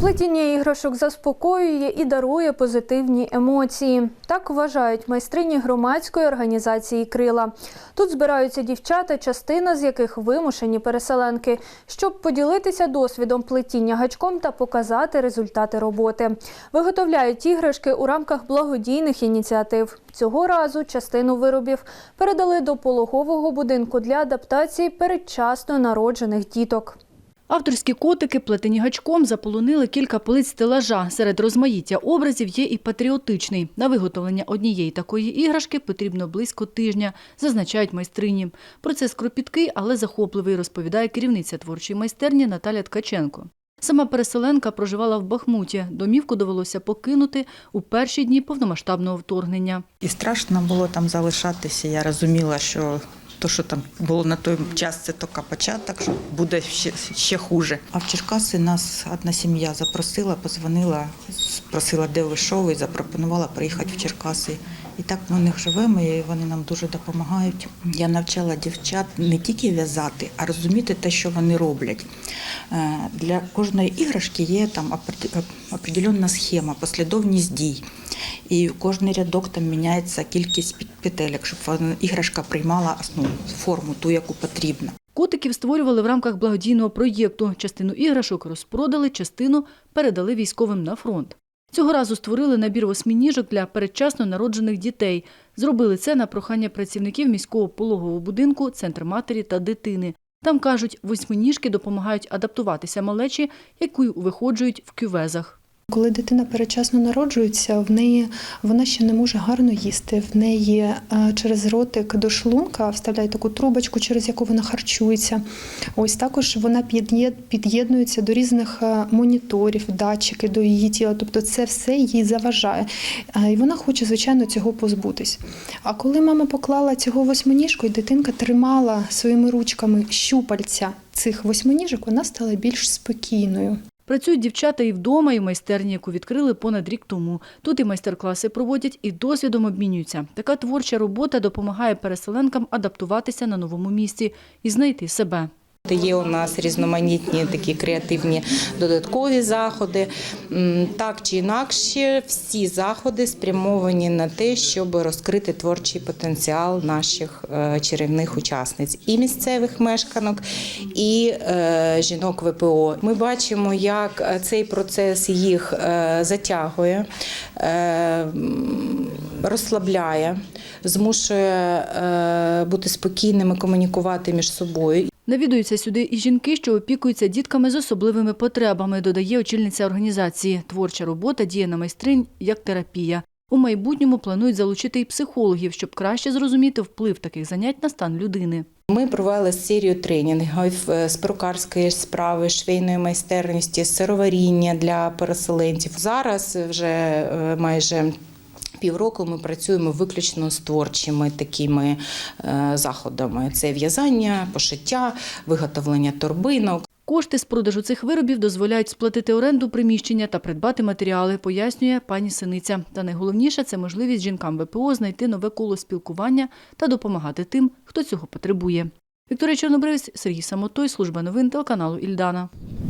Плетіння іграшок заспокоює і дарує позитивні емоції. Так вважають майстрині громадської організації Крила. Тут збираються дівчата, частина з яких вимушені переселенки, щоб поділитися досвідом плетіння гачком та показати результати роботи. Виготовляють іграшки у рамках благодійних ініціатив. Цього разу частину виробів передали до пологового будинку для адаптації передчасно народжених діток. Авторські котики, плетені гачком, заполонили кілька полиць стелажа. Серед розмаїття образів є і патріотичний. На виготовлення однієї такої іграшки потрібно близько тижня, зазначають майстрині. Процес кропіткий, але захопливий, розповідає керівниця творчої майстерні Наталя Ткаченко. Сама переселенка проживала в Бахмуті. Домівку довелося покинути у перші дні повномасштабного вторгнення. І страшно було там залишатися. Я розуміла, що то, що там було на той час, це тільки початок, що буде ще, ще хуже. А в Черкаси нас одна сім'я запросила, позвонила, спросила, де ви і запропонувала приїхати в Черкаси. І так ми в них живемо, і вони нам дуже допомагають. Я навчала дівчат не тільки в'язати, а розуміти те, що вони роблять. Е, Для кожної іграшки є там определенна- определенна схема, послідовність дій. І кожний рядок там міняється кількість пет- петелек, щоб іграшка приймала ну, форму, ту, яку потрібно. Котиків створювали в рамках благодійного проєкту. Частину іграшок розпродали, частину передали військовим на фронт. Цього разу створили набір восьминіжок для передчасно народжених дітей. Зробили це на прохання працівників міського пологового будинку Центр матері та дитини. Там кажуть, восьминіжки допомагають адаптуватися малечі, яку виходжують в кювезах. Коли дитина передчасно народжується, в неї вона ще не може гарно їсти. В неї е, через ротик до шлунка вставляють таку трубочку, через яку вона харчується. Ось також вона під'єднується до різних е, моніторів, датчики до її тіла. Тобто це все їй заважає. Е, І вона хоче, звичайно, цього позбутись. А коли мама поклала цього восьминіжку, і дитинка тримала своїми ручками щупальця цих восьминіжок, вона стала більш спокійною. Працюють дівчата і вдома, і в майстерні, яку відкрили понад рік тому. Тут і майстер-класи проводять, і досвідом обмінюються. Така творча робота допомагає переселенкам адаптуватися на новому місці і знайти себе. Є у нас різноманітні такі креативні додаткові заходи. Так чи інакше, всі заходи спрямовані на те, щоб розкрити творчий потенціал наших е, чарівних учасниць і місцевих мешканок, і е, жінок ВПО. Ми бачимо, як е, цей процес їх затягує, розслабляє, змушує бути спокійними, комунікувати між собою. Навідуються сюди і жінки, що опікуються дітками з особливими потребами, додає очільниця організації. Творча робота діє на майстринь як терапія. У майбутньому планують залучити і психологів, щоб краще зрозуміти вплив таких занять на стан людини. Ми провели серію тренінгів е, з перукарської справи, швейної майстерності, сироваріння для переселенців. Зараз вже е, майже півроку ми працюємо виключно з творчими такими е, заходами: це в'язання, пошиття, виготовлення торбинок. Кошти з продажу цих виробів дозволяють сплатити оренду приміщення та придбати матеріали, пояснює пані Синиця. Та найголовніше це можливість жінкам ВПО знайти нове коло спілкування та допомагати тим, хто цього потребує. Вікторія Чорнобривець, Сергій Самотой, служба новин телеканалу Ільдана.